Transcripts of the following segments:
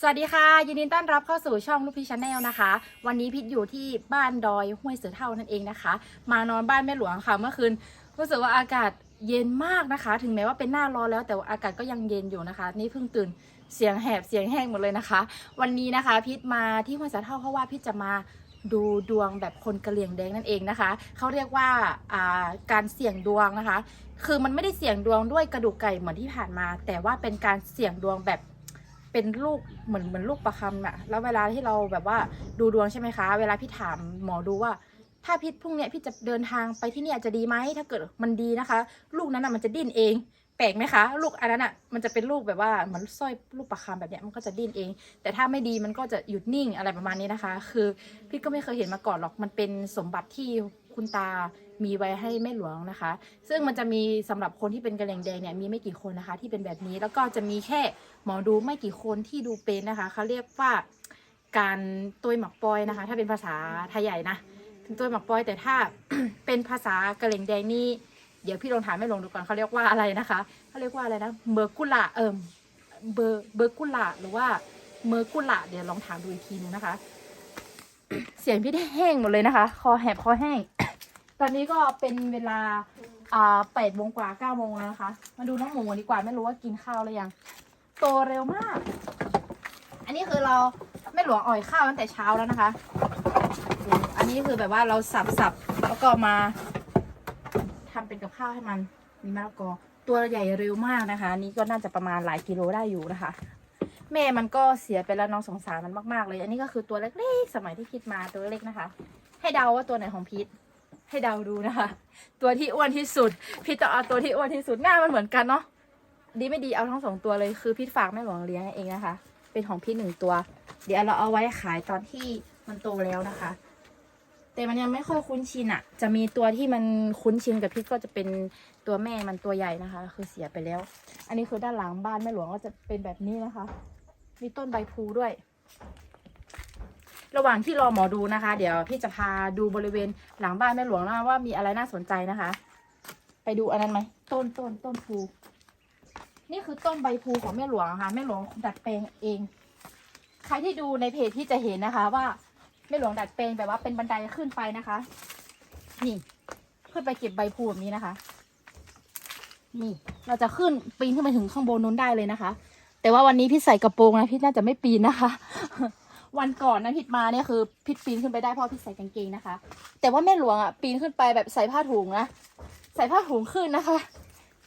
สวัสดีค่ะ ยินดีต้อนรับเข้าสู่ช่องลูกพี่ชาแนลนะคะ วันนี้พิทอยู่ที่บ้านดอยห้วยเสือเท่านั่นเองนะคะ มานอนบ้านแม่หลวงค่ะเมื่อคืนรู้สึกว่าอากาศเย็นมากนะคะ ถึงแม้ว่าเป็นหน้าร้อนแล้วแต่ว่าอากาศก็ยังเย็นอยู่นะคะ นี่เพิ่งตื่นเสียงแหบเสียงแห้งหมดเลยนะคะ วันนี้นะคะ พิทมาที่ห้วยเสือเท่าเพราะว่าพิทจะมาดูดวงแบบคนกระเหลี่ยงแดงนั่นเองนะคะ เขาเรียกว่าอ่าการเสี่ยงดวงนะคะ คือมันไม่ได้เสี่ยงดวงด้วยกระดูกไก่เหมือนที่ผ่านมา แต่ว่าเป็นการเสี่ยงดวงแบบ เป็นลูกเหมือนเหมือนลูกประคำอะแล้วเวลาที่เราแบบว่าดูดวงใช่ไหมคะ เวลาพี่ถามหมอดูว่า ถ้าพี่พรุ่งเนี้ยพี่จะเดินทางไปที่เนี่ยจะดีไหมถ้าเกิดมันดีนะคะ ลูกนั้นอะมันจะดิ้นเอง แปลกไหมคะ ลูกอันนั้นอะมันจะเป็นลูกแบบว่าเหมือนสร้อยลูกประคำแบบเนี้ยมันก็จะดิ้นเอง แต่ถ้าไม่ดีมันก็จะหยุดนิ่งอะไรประมาณนี้นะคะ คือพี่ก็ไม่เคยเห็นมาก่อนหรอกมันเป็นสมบัติที่คุณตา มีไว้ให้แม่หลวงนะคะ ซึ่งมันจะมีสำหรับคนที่เป็นกระเลงแดงเนี่ยมีไม่กี่คนนะคะ ที่เป็นแบบนี้แล้วก็จะมีแค่หมอดูไม่กี่คนที่ดูเป็นนะคะเขาเรียกว่าการตัวหมักปอยนะคะ ถ้าเป็นภาษาไทยใหญ่นะตัวหมักปอยแต่ถ้าเป็นภาษากระเลงแดงนี่เดี๋ยวพี่ลองถามแม่หลวงดูก่อนเขาเรียกว่าอะไรนะคะเขาเรียกว่าอะไรนะเบอร์กุละเอิมเบอร์เบอร์กุละหรือว่าเมอร์กุละเดี๋ยวลองถามดูอีกทีนึงนะคะ เสียงพี่ได้แห้งหมดเลยนะคะ คอแหบคอแห้ง ตอนนี้ก็เป็นเวลาอ่าแปดโมงกว่าเก้าโมงแล้วนะคะ มาดูน้องหมูดีกว่าไม่รู้ว่ากินข้าวหรือยัง โตเร็วมาก อันนี้คือเราไม่หลวงอ่อยข้าวตั้งแต่เช้าแล้วนะคะ อันนี้คือแบบว่าเราสับสับแล้วก็มาทำเป็นกับข้าวให้มันมีมะละกอตัวใหญ่เร็วมากนะคะ นี่ก็น่าจะประมาณหลายกิโลได้อยู่นะคะ แม่มันก็เสียไปแล้วน้องสงสารมันมากๆเลย อันนี้ก็คือตัวเล็กๆสมัยที่คิดมาตัวเล็กนะคะ ให้เดาว่าตัวไหนของพีท ให้เดาดูนะคะ ตัวที่อ้วนที่สุด พี่จะเอาตัวที่อ้วนที่สุดหน้ามันเหมือนกันเนาะดีไม่ดีเอาทั้งสองตัวเลยคือพี่ฝากแม่หลวงเลี้ยงเองนะคะ เป็นของพี่หนึ่งตัว เดี๋ยวเราเอาไว้ขายตอนที่มันโตแล้วนะคะ แต่มันยังไม่ค่อยคุ้นชินอะ่ะ จะมีตัวที่มันคุ้นชินกับพี่ก็จะเป็นตัวแม่มันตัวใหญ่นะคะ คือเสียไปแล้ว อันนี้คือด้านหลังบ้านแม่หลวงก็จะเป็นแบบนี้นะคะ มีต้นใบพลูด้วย ระหว่างที่รอหมอดูนะคะ เดี๋ยวพี่จะพาดูบริเวณหลังบ้านแม่หลวงนะว่ามีอะไรน่าสนใจนะคะ ไปดูอันนั้นไหมต้นต้นต้นพลูนี่คือต้นใบพลูของแม่หลวงค่ะแม่หลวงดัดแปลงเอง ใครที่ดูในเพจที่จะเห็นนะคะ ว่าแม่หลวงดัดแปลงแบบว่าเป็นบันไดขึ้นไปนะคะ นี่ ขึ้นไปเก็บใบพลูแบบนี้นะคะ นี่เราจะขึ้นปีนขึ้นไปถึงข้างบนนู้นได้เลยนะคะ แต่ว่าวันนี้พี่ใส่กระโปรงนะพี่น่าจะไม่ปีนนะคะ วันก่อนนะพิดมาเนี่ยคือพิดปีนขึ้นไปได้เพราะพี่ใส่กางเกงนะคะ แต่ว่าแม่หลวงอะปีนขึ้นไปแบบใส่ผ้าถุงนะใส่ผ้าถุงขึ้นนะคะ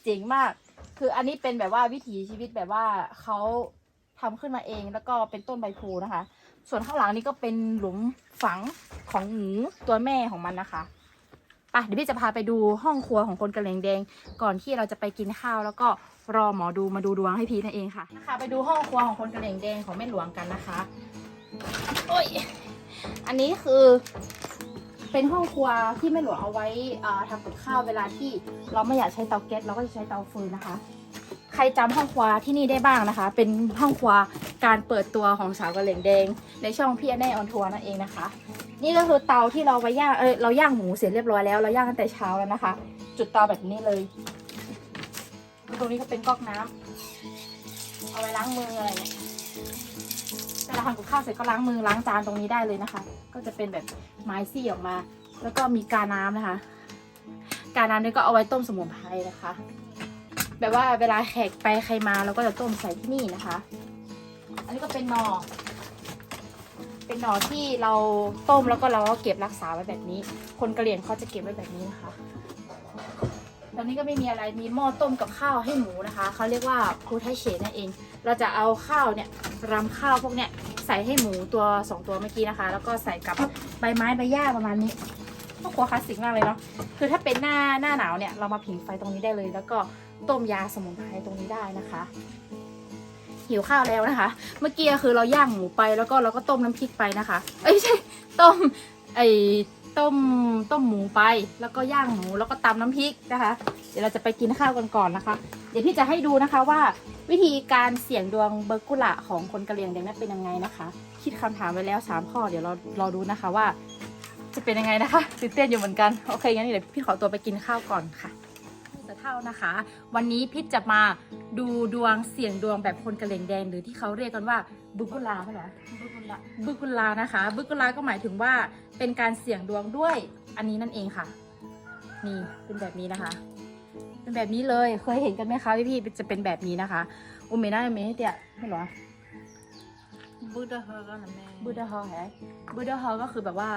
เจ๋งมาก คืออันนี้เป็นแบบว่าวิถีชีวิตแบบว่าเขาทำขึ้นมาเองแล้วก็เป็นต้นใบพลูนะคะ ส่วนข้างหลังนี่ก็เป็นหลุมฝังของหมูตัวแม่ของมันนะคะไปเดี๋ยวพี่จะพาไปดูห้องครัวของคนกระเลงแดง ก่อนที่เราจะไปกินข้าว แล้วก็รอหมอดูมาดูดวงให้พีทนั่นเองค่ะนะคะไปดูห้องครัวของคนกระเลงแดงของแม่หลวงกันนะคะ โอ้ย อันนี้คือเป็นห้องครัวที่แม่หลวงเอาไว้ทำกับข้าวเวลาที่เราไม่อยากใช้เตาแก๊สเราก็จะใช้เตาฟืนนะคะ ใครจำห้องครัวที่นี่ได้บ้างนะคะ เป็นห้องครัวการเปิดตัวของสาวกระเหล่งแดง ในช่องพี่แน่ออนทัวร์นั่นเองนะคะ นี่ก็คือเตาที่เราไว้ย่างเออเราย่างหมูเสร็จเรียบร้อยแล้วเราย่างตั้งแต่เช้าแล้วนะคะ จุดเตาแบบนี้เลย ตรงนี้ก็เป็นก๊อกน้ำเอาไว้ล้างมืออะไรเงี้ย ลาทำกับข้าวเสร็จก็ล้างมือล้างจานตรงนี้ได้เลยนะคะ ก็จะเป็นแบบไม้ซี่ออกมา แล้วก็มีกาน้ำนะคะ กาน้ำนี่ก็เอาไว้ต้มสมุนไพรนะคะ แบบว่าเวลาแขกไปใครมาเราก็จะต้มใส่ที่นี่นะคะ อันนี้ก็เป็นหนอเป็นหนอที่เราต้มแล้วก็เราก็เก็บรักษาไว้แบบนี้ คนกะเหรี่ยงเขาจะเก็บไว้แบบนี้นะคะตอนนี้ก็ไม่มีอะไรมีหม้อต้มกับข้าวให้หมูนะคะ เขาเรียกว่าพูไทเชนั่นเอง เราจะเอาข้าวเนี่ยรำข้าวพวกเนี้ย ใส่ให้หมูตัวสองตัวเมื่อกี้นะคะ แล้วก็ใส่กับใบไม้ใบหญ้าประมาณนี้ก็ครัวคลาสสิกมากเลยเนาะคือถ้าเป็นหน้าหน้าหนาวเนี่ยเรามาผิงไฟตรงนี้ได้เลย แล้วก็ต้มยาสมุนไพรตรงนี้ได้นะคะหิวข้าวแล้วนะคะ เมื่อกี้คือเราย่างหมูไปแล้วก็เราก็ต้มน้ำพริกไปนะคะ เอ้ยใช่ต้มไอ้ต้มต้มหมูไป แล้วก็ย่างหมูแล้วก็ตำน้ำพริกนะคะ เดี๋ยวเราจะไปกินข้าวกันก่อนนะคะ เดี๋ยวพี่จะให้ดูนะคะว่า วิธีการเสี่ยงดวงเบอร์กุละของคนกะเหรี่ยงแดงนั้นเป็นยังไงนะคะ คิดคำถามไว้แล้ว 3 ข้อเดี๋ยวเรารอดูนะคะว่า จะเป็นยังไงนะคะตื่นเต้นอยู่เหมือนกันโอเคงั้นเดี๋ยวพี่ขอตัวไปกินข้าวก่อนค่ะสถเท่านะคะ วันนี้พิษจะมาดูดวงเสี่ยงดวงแบบคนกระเหลงแดงหรือที่เขาเรียกกันว่าบุกุลาใช่ไหมบุกุละบุกุลานะคะ บุกุลาก็หมายถึงว่าเป็นการเสี่ยงดวงด้วยอันนี้นั่นเองค่ะ นี่เป็นแบบนี้นะคะ เป็นแบบนี้เลย เคยเห็นกันไหมคะพี่พี่ๆจะเป็นแบบนี้นะคะอุเมน่าเมเตียไม่หรอบุดาเฮกันนะแม่บูดาฮอลแฮบูดาฮอลก็คือแบบว่า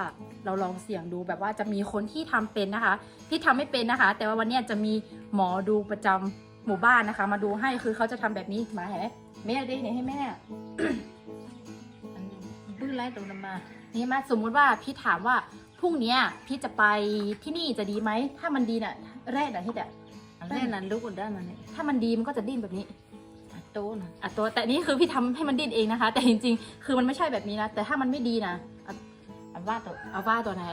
เราลองเสี่ยงดูแบบว่าจะมีคนที่ทำเป็นนะคะ ที่ทำไม่เป็นนะคะ แต่ว่าวันเนี้ยจะมีหมอดูประจำหมู่บ้านนะคะ มาดูให้คือเขาจะทำแบบนี้มาเห็นไหมแม่ได้เนี่ยให้แม่อันนี้บุไลตรงนั้นมา นี่มาสมมุติว่าพี่ถามว่าพรุ่งเนี้ยพี่จะไปที่นี่จะดีไหมถ้ามันดีน่ะแรกน่ะที่แต่ อันนี้นั่นลูกกุด้ามันเนี่ยถ้ามันดีมันก็จะดิ้นแบบนี้โตนะอะตัวแต่นี่คือพี่ทำให้มันดิ้นเองนะคะ แต่จริงๆ คือมันไม่ใช่แบบนี้นะ แต่ถ้ามันไม่ดีนะอะอันว่าตัวเอาว่าตัวไหน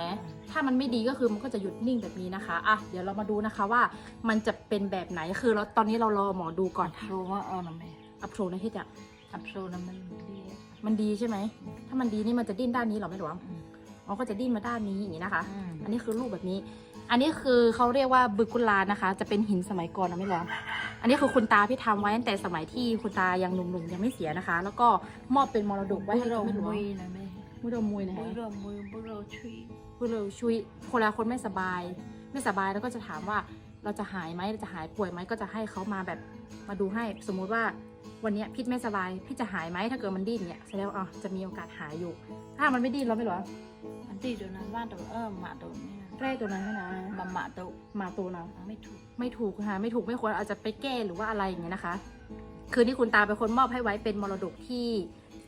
ถ้ามันไม่ดีก็คือมันก็จะหยุดนิ่งแบบนี้นะคะอะเดี๋ยวเรามาดูนะคะว่ามันจะเป็นแบบไหน คือเราตอนนี้เรารอหมอดูก่อนโรว่าเอานะแม่อัพโชว์นะที่จะอัพโซนะมันดีมันดีใช่ไหม ถ้ามันดีนี่มันจะดิ้นด้านนี้เหรอไม่หลวงอ๋อก็จะดิ้นมาด้านนี้อย่างนี้นะคะ อันนี้คือรูปแบบนี้ อันนี้คือเขาเรียกว่าบึกุลานะคะ จะเป็นหินสมัยก่อนนะไม่หลวงอันนี้คือคุณตาพี่ทำไว้ตั้งแต่สมัยที่คุณตายังหนุ่มๆยังไม่เสียนะคะ แล้วก็มอบเป็นมรดกไว้บุให้โรไม่หลวงมุยนะแม่มุดมุยนะบุฮะโรมุยบุโรชุยพูดเลยช่วยคนละคนไม่สบาย ไม่สบายแล้วก็จะถามว่าเราจะหายไหมเราจะหายป่วยไหมก็จะให้เขามาแบบมาดูให้ สมมุติว่าวันเนี้ยพี่ไม่สบาย พี่จะหายไหมถ้าเกิดมันดิ้นเนี่ยแสดงว่าอ๋อจะมีโอกาสหายอยู่ ถ้ามันไม่ดิ้นเราไม่หรออันที่ตัวนั้นว่าตัวเออหมาตัวนี้ แรกตัวนั้นนะมาหมาตัวหมาตัวนะไม่ถูกไม่ถูกค่ะไม่ถูกไม่ควรอาจจะไปแก้หรือว่าอะไรอย่างเงี้ยนะคะ คือที่คุณตาเป็นคนมอบให้ไว้เป็นมรดกที่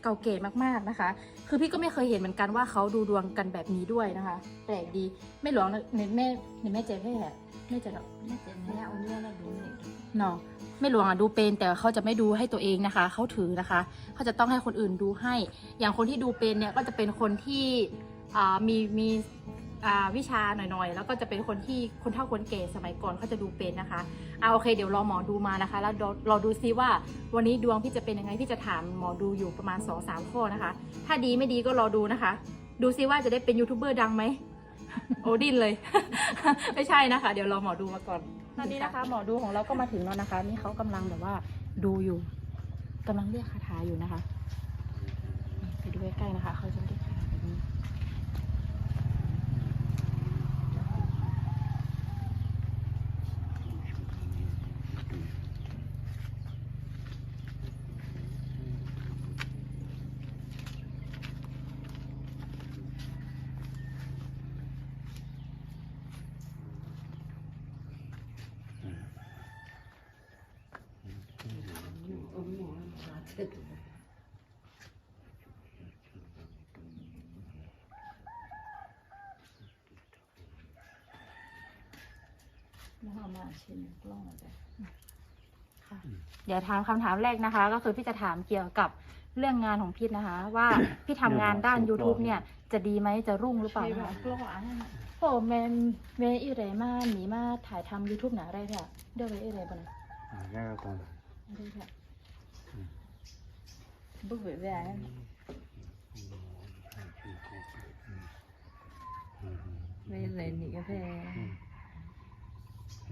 เก่าเก๋มากๆนะคะ คือพี่ก็ไม่เคยเห็นเหมือนกันว่าเขาดูดวงกันแบบนี้ด้วยนะคะ แปลกดีไม่หลวงเน็ตแม่เน็ตแม่เจ๊ให้แหละไม่เจ๊หรอกนี่แต่เนี่ยเอาเนี่ยแล้วดูหนี่เนาะไม่หลวงอะดูเป็นแต่เขาจะไม่ดูให้ตัวเองนะคะ เขาถือนะคะเขาจะต้องให้คนอื่นดูให้ อย่างคนที่ดูเป็นเนี่ยก็จะเป็นคนที่มีมี วิชาหน่อยๆ แล้วก็จะเป็นคนที่คนเฒ่าคนแก่สมัยก่อนเขาจะดูเป็นนะคะเอาโอเคเดี๋ยวรอหมอดูมานะคะ แล้วรอดูซิว่าวันนี้ดวงพี่จะเป็นยังไงพี่จะถามหมอดูอยู่ประมาณ2อสามข้อนะคะ ถ้าดีไม่ดีก็รอดูนะคะ ดูซิว่าจะได้เป็นยูทูบเบอร์ดังไหมโอดินเลย ไม่ใช่นะคะ เดี๋ยวรอหมอดูมาก่อนตอนนี้นะคะ หมอดูของเราก็มาถึงแล้วนะคะ นี่เขากำลังแบบว่าดูอยู่กำลังเรียกคาถาอยู่นะคะไปดูใกล้ๆนะคะเขาจะเรียกคาถาแบบนี้ แล้วเอามาเช็นกล้องอะไรค่ะ เดี๋ยวถามคำถามแรกนะคะ ก็คือพี่จะถามเกี่ยวกับเรื่องงานของพี่นะคะ ว่าพี่ทำงานด้าน YouTube เนี่ย จะดีไหมจะรุ่งหรือเปล่าใช่นะแบบคะ กล้องอะโอ้แมนเมย์อีเรมาหนีมาถ่ายทำ YouTube หนาอะไรเนี่ยเดี๋ยวไปอีเรบ้างนะแล้วก็อะไรเนี่ ยบุกไปแบบไม่เลยหนีกาแฟ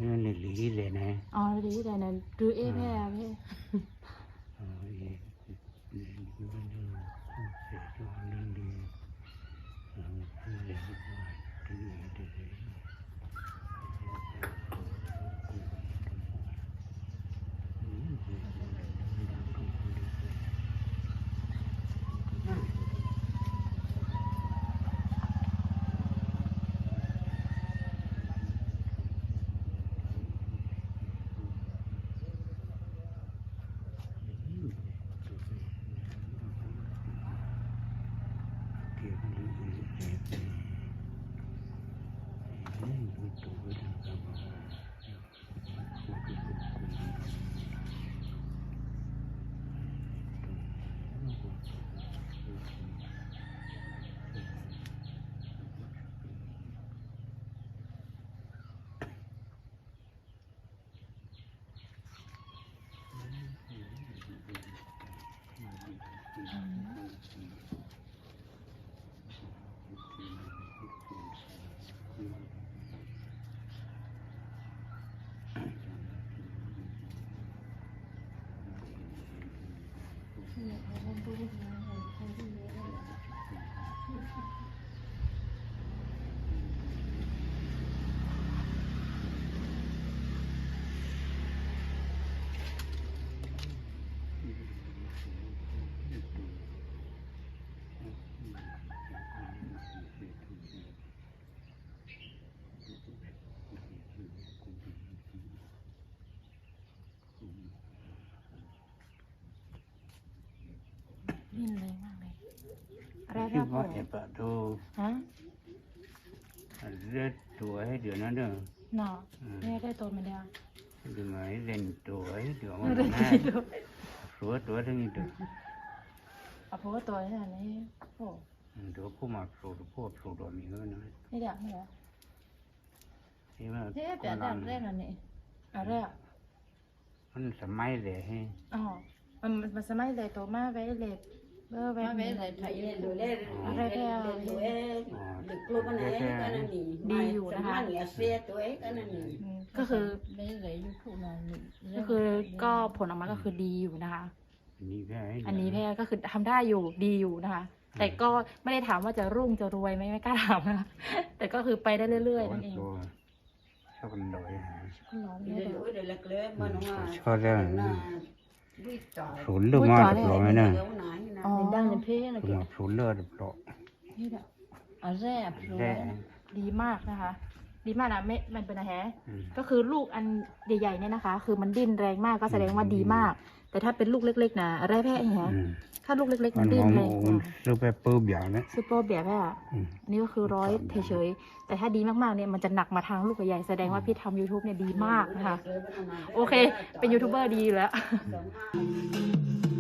นั่ 네, 한번 보고 อะไรคินะดพ่อว่าเอ็บอะดูฮะเลือดตัวให้เดี๋ยวนั้นเด้อหนอแม่ได้ตัวมาแล้วเดี๋ยวไหมเล่นตัวให้เดี๋ยวมัไม่นได้แม่กินด้วยตัวตัวทั้งนี้เด้อเอาเพราะว่าตัวนี่นนี่โอ้เดี๋ยวผู้มาโผล่ผู้โผล่ตัวมีเงินนะนี่เดี๋ยวนี่เดี๋ยวที่ว่า thế bé đặt đây là nè อะไรอะมันสมัยเลยให้อ๋อมันมันสมัยเลยตัวมาไว้เลย เบอร์ไว้ má bé lại thấy lên rồi lên Ở đây đây à? lên rồi được luôn cái này cái này nhỉ Đi dù đã hả? mà nghỉ xe tuổi cái này nhỉ อืมก็คือ bé lấy youtube là ก็คือก็ผลออกมาก็คือดีอยู่นะคะ อันนี้แค่ให้อันนี้แพทย์ก็คือทำได้อยู่ดีอยู่นะคะ แต่ก็ไม่ได้ถามว่าจะรุ่งจะรวยไหมไม่กล้าถามนะคะแต่ก็คือไปได้เรื่อยๆนั่นเองตัวชอบกันเลยฮะคุณน้อง đi เนี่ย lên เดี๋ยว lối để lật lưới mà nó mà ชอบแล้ว nó vui trò ศูนย์เลือดมาเรียบร้อยนะ Dấu nái như nào. อ๋อ Mình đang lên phía là คุณ kìa มาศูนย์เลือดเรียบร้อยนี่เดี๋ยว ở rẻ แร่ rồi ดีมากนะคะ ดีมากนะไม่มันเป็นอะไรแฮะ อืม ก็คือลูกอันใหญ่ๆเนี่ยนะคะ คือมันดิ้นแรงมากก็แสดงว่าดีมาก แต่ถ้าเป็นลูกเล็ก ๆนะอะไรแพ้อย่างเงี้ยอืมถ้าลูกเล็กๆมัมันนดิ้มนองแรโอ้งกมันว่าซื้อไปปื้มอย่างนี้ซูเปอร์แบบอะอืมอันนี้ก็คือร้อยเฉยๆแต่ถ้าดีมากๆเนี่ยมันจะหนักมาทางลูกใหญ่ๆแสดงว่าพี่ทำ YouTube เนี่ยดีมากนะคะ โอเค เป็นยูทูบเบอร์ดีอยู่แล้ว Đúng rồi.